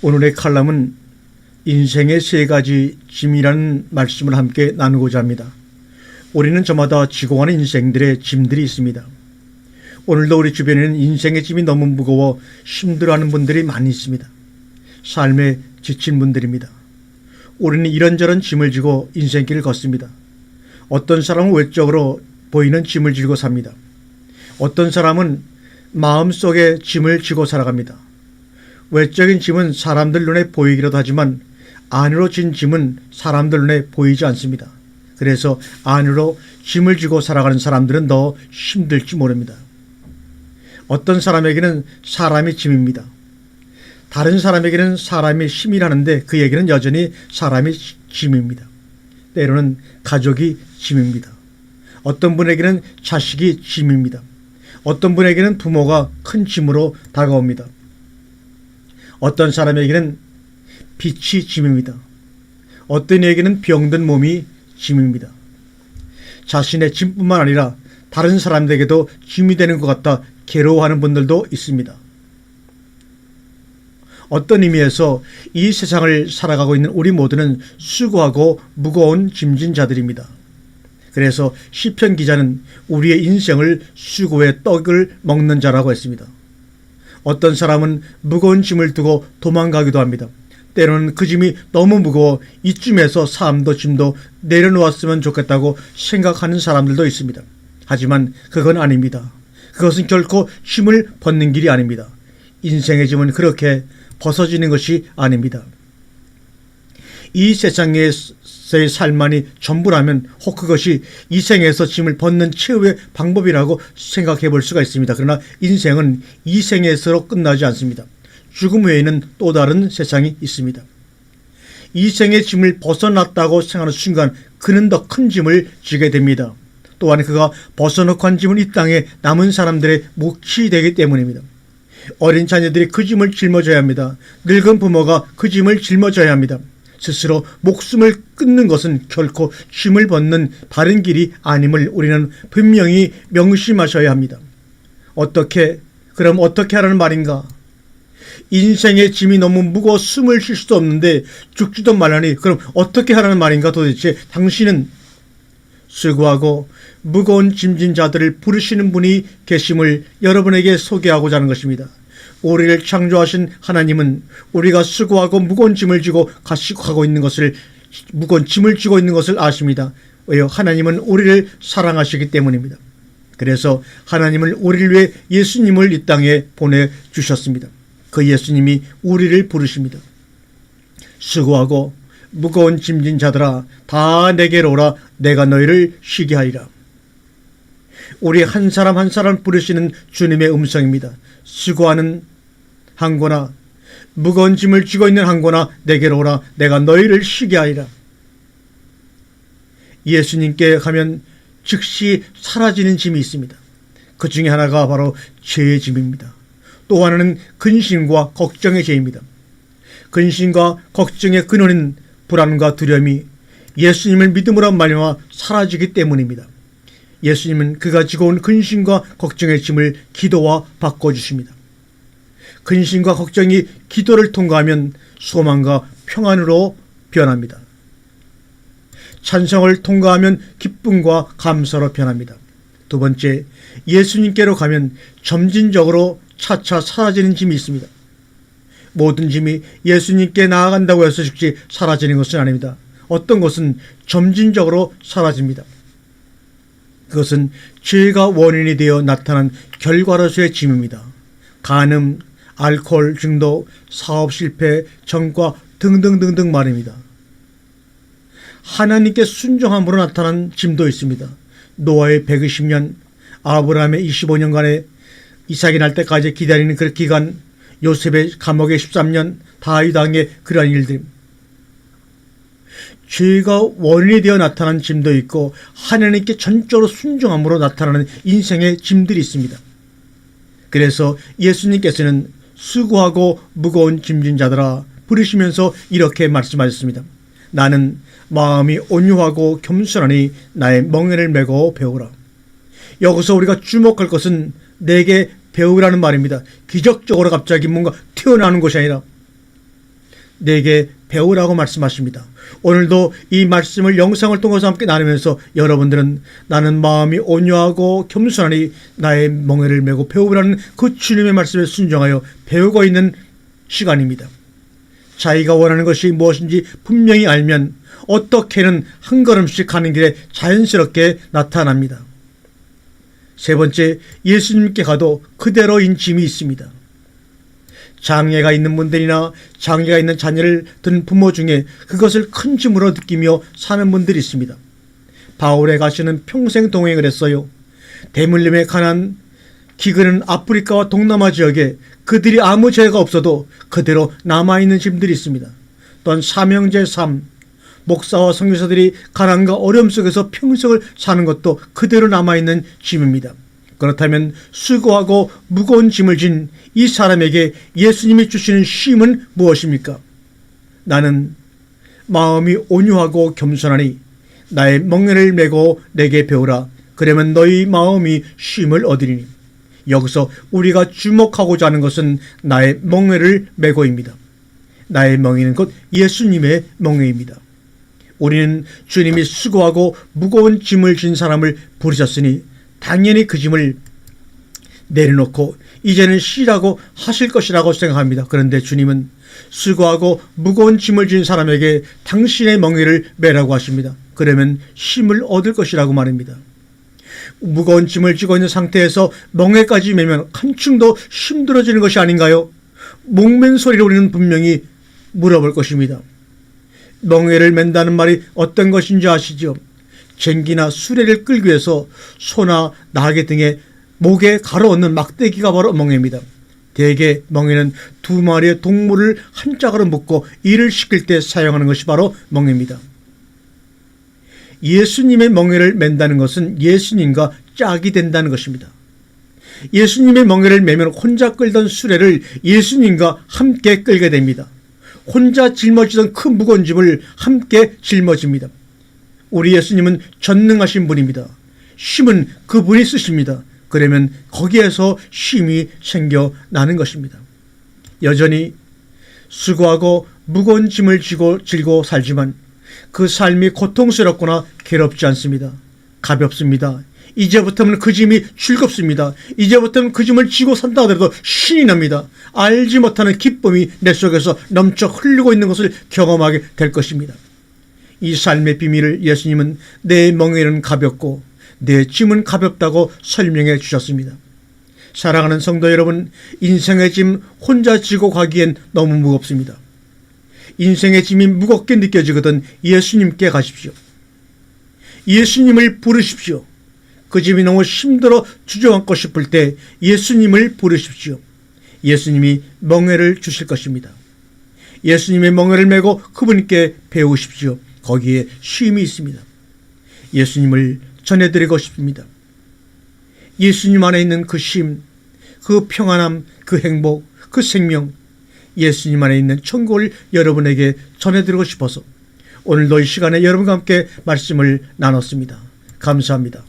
오늘의 칼럼은 인생의 세 가지 짐이라는 말씀을 함께 나누고자 합니다. 우리는 저마다 지고 가는 인생들의 짐들이 있습니다. 오늘도 우리 주변에는 인생의 짐이 너무 무거워 힘들어하는 분들이 많이 있습니다. 삶에 지친 분들입니다. 우리는 이런저런 짐을 지고 인생길을 걷습니다. 어떤 사람은 외적으로 보이는 짐을 지고 삽니다. 어떤 사람은 마음속에 짐을 지고 살아갑니다. 외적인 짐은 사람들 눈에 보이기라도 하지만 안으로 진 짐은 사람들 눈에 보이지 않습니다. 그래서 안으로 짐을 지고 살아가는 사람들은 더 힘들지 모릅니다. 어떤 사람에게는 사람이 짐입니다. 다른 사람에게는 사람이 힘이라는데 그에게는 여전히 사람이 짐입니다. 때로는 가족이 짐입니다. 어떤 분에게는 자식이 짐입니다. 어떤 분에게는 부모가 큰 짐으로 다가옵니다. 어떤 사람에게는 빛이 짐입니다. 어떤 이에게는 병든 몸이 짐입니다. 자신의 짐뿐만 아니라 다른 사람들에게도 짐이 되는 것 같다 괴로워하는 분들도 있습니다. 어떤 의미에서 이 세상을 살아가고 있는 우리 모두는 수고하고 무거운 짐진 자들입니다. 그래서 시편 기자는 우리의 인생을 수고의 떡을 먹는 자라고 했습니다. 어떤 사람은 무거운 짐을 두고 도망가기도 합니다. 때로는 그 짐이 너무 무거워 이쯤에서 삶도 짐도 내려놓았으면 좋겠다고 생각하는 사람들도 있습니다. 하지만 그건 아닙니다. 그것은 결코 힘을 벗는 길이 아닙니다. 인생의 짐은 그렇게 벗어지는 것이 아닙니다. 이 세상에 서의 삶만이 전부라면 혹 그것이 이 생에서 짐을 벗는 최후의 방법이라고 생각해 볼 수가 있습니다. 그러나 인생은 이 생에서로 끝나지 않습니다. 죽음 외에는 또 다른 세상이 있습니다. 이 생의 짐을 벗어났다고 생각하는 순간 그는 더 큰 짐을 지게 됩니다. 또한 그가 벗어놓고 한 짐은 이 땅에 남은 사람들의 몫이 되기 때문입니다. 어린 자녀들이 그 짐을 짊어져야 합니다. 늙은 부모가 그 짐을 짊어져야 합니다. 스스로 목숨을 끊는 것은 결코 짐을 벗는 바른 길이 아님을 우리는 분명히 명심하셔야 합니다. 어떻게 그럼 어떻게 하라는 말인가? 인생의 짐이 너무 무거워 숨을 쉴 수도 없는데 죽지도 말라니 그럼 어떻게 하라는 말인가 도대체 당신은 수고하고 무거운 짐진 자들을 부르시는 분이 계심을 여러분에게 소개하고자 하는 것입니다. 우리를 창조하신 하나님은 우리가 수고하고 무거운 짐을 지고 가시고 있는 것을 무거운 짐을 지고 있는 것을 아십니다. 왜요? 하나님은 우리를 사랑하시기 때문입니다. 그래서 하나님을 우리를 위해 예수님을 이 땅에 보내 주셨습니다. 그 예수님이 우리를 부르십니다. 수고하고 무거운 짐진 자들아 다 내게로 오라 내가 너희를 쉬게 하리라. 우리 한 사람 한 사람 부르시는 주님의 음성입니다. 수고하는 한거나 무거운 짐을 쥐고 있는 한거나 내게로 오라 내가 너희를 쉬게 하리라. 예수님께 가면 즉시 사라지는 짐이 있습니다. 그 중에 하나가 바로 죄의 짐입니다. 또 하나는 근심과 걱정의 죄입니다. 근심과 걱정의 근원은 불안과 두려움이 예수님을 믿음으로 말미암아 사라지기 때문입니다. 예수님은 그가 지고 온 근심과 걱정의 짐을 기도와 바꿔주십니다. 근심과 걱정이 기도를 통과하면 소망과 평안으로 변합니다. 찬성을 통과하면 기쁨과 감사로 변합니다. 두 번째, 예수님께로 가면 점진적으로 차차 사라지는 짐이 있습니다. 모든 짐이 예수님께 나아간다고 해서 즉시 사라지는 것은 아닙니다. 어떤 것은 점진적으로 사라집니다. 그것은 죄가 원인이 되어 나타난 결과로서의 짐입니다. 간음, 알코올 중독, 사업 실패, 전과 등등등등 말입니다. 하나님께 순종함으로 나타난 짐도 있습니다. 노아의 120년, 아브라함의 25년간의 이삭이 날 때까지 기다리는 그 기간, 요셉의 감옥의 13년, 다윗 왕의 그러한 일들. 죄가 원인이 되어 나타난 짐도 있고 하나님께 전적으로 순종함으로 나타나는 인생의 짐들이 있습니다. 그래서 예수님께서는 수고하고 무거운 짐진 자들아 부르시면서 이렇게 말씀하셨습니다. 나는 마음이 온유하고 겸손하니 나의 멍에를 메고 배우라. 여기서 우리가 주목할 것은 내게 배우라는 말입니다. 기적적으로 갑자기 뭔가 튀어나오는 것이 아니라 내게 배우라고 말씀하십니다. 오늘도 이 말씀을 영상을 통해서 함께 나누면서 여러분들은 나는 마음이 온유하고 겸손하니 나의 멍에를 메고 배우라는 그 주님의 말씀에 순종하여 배우고 있는 시간입니다. 자기가 원하는 것이 무엇인지 분명히 알면 어떻게는 한 걸음씩 가는 길에 자연스럽게 나타납니다. 세 번째, 예수님께 가도 그대로인 짐이 있습니다. 장애가 있는 분들이나 장애가 있는 자녀를 둔 부모 중에 그것을 큰 짐으로 느끼며 사는 분들이 있습니다. 바울의 가시는 평생 동행을 했어요. 대물림에 가난 기근은 아프리카와 동남아 지역에 그들이 아무 죄가 없어도 그대로 남아있는 짐들이 있습니다. 또한 사명제 3 목사와 성교사들이 가난과 어려움 속에서 평생을 사는 것도 그대로 남아있는 짐입니다. 그렇다면 수고하고 무거운 짐을 진 이 사람에게 예수님이 주시는 쉼은 무엇입니까? 나는 마음이 온유하고 겸손하니 나의 멍에를 메고 내게 배우라. 그러면 너희 마음이 쉼을 얻으리니. 여기서 우리가 주목하고자 하는 것은 나의 멍에를 메고입니다. 나의 멍에는 곧 예수님의 멍에입니다. 우리는 주님이 수고하고 무거운 짐을 진 사람을 부르셨으니 당연히 그 짐을 내려놓고 이제는 쉬라고 하실 것이라고 생각합니다. 그런데 주님은 수고하고 무거운 짐을 진 사람에게 당신의 멍에를 매라고 하십니다. 그러면 쉼을 얻을 것이라고 말합니다. 무거운 짐을 지고 있는 상태에서 멍에까지 매면 한층 더 힘들어지는 것이 아닌가요? 목맨 소리로 우리는 분명히 물어볼 것입니다. 멍에를 맨다는 말이 어떤 것인지 아시죠? 쟁기나 수레를 끌기 위해서 소나 나귀 등의 목에 가로얹는 막대기가 바로 멍에입니다. 대개 멍에는 두 마리의 동물을 한 짝으로 묶고 일을 시킬 때 사용하는 것이 바로 멍에입니다. 예수님의 멍에를 맨다는 것은 예수님과 짝이 된다는 것입니다. 예수님의 멍에를 매면 혼자 끌던 수레를 예수님과 함께 끌게 됩니다. 혼자 짊어지던 큰 무거운 짐을 함께 짊어집니다. 우리 예수님은 전능하신 분입니다. 쉼은 그분이 쓰십니다. 그러면 거기에서 쉼이 생겨나는 것입니다. 여전히 수고하고 무거운 짐을 지고 질고 살지만 그 삶이 고통스럽거나 괴롭지 않습니다. 가볍습니다. 이제부터는 그 짐이 즐겁습니다. 이제부터는 그 짐을 지고 산다 하더라도 신이 납니다. 알지 못하는 기쁨이 내 속에서 넘쳐 흘리고 있는 것을 경험하게 될 것입니다. 이 삶의 비밀을 예수님은 내 멍에는 가볍고 내 짐은 가볍다고 설명해 주셨습니다. 사랑하는 성도 여러분, 인생의 짐 혼자 지고 가기엔 너무 무겁습니다. 인생의 짐이 무겁게 느껴지거든 예수님께 가십시오. 예수님을 부르십시오. 그 짐이 너무 힘들어 주저앉고 싶을 때 예수님을 부르십시오. 예수님이 멍에를 주실 것입니다. 예수님의 멍에를 메고 그분께 배우십시오. 거기에 쉼이 있습니다. 예수님을 전해드리고 싶습니다. 예수님 안에 있는 그 쉼, 그 평안함, 그 행복, 그 생명, 예수님 안에 있는 천국을 여러분에게 전해드리고 싶어서 오늘도 이 시간에 여러분과 함께 말씀을 나눴습니다. 감사합니다.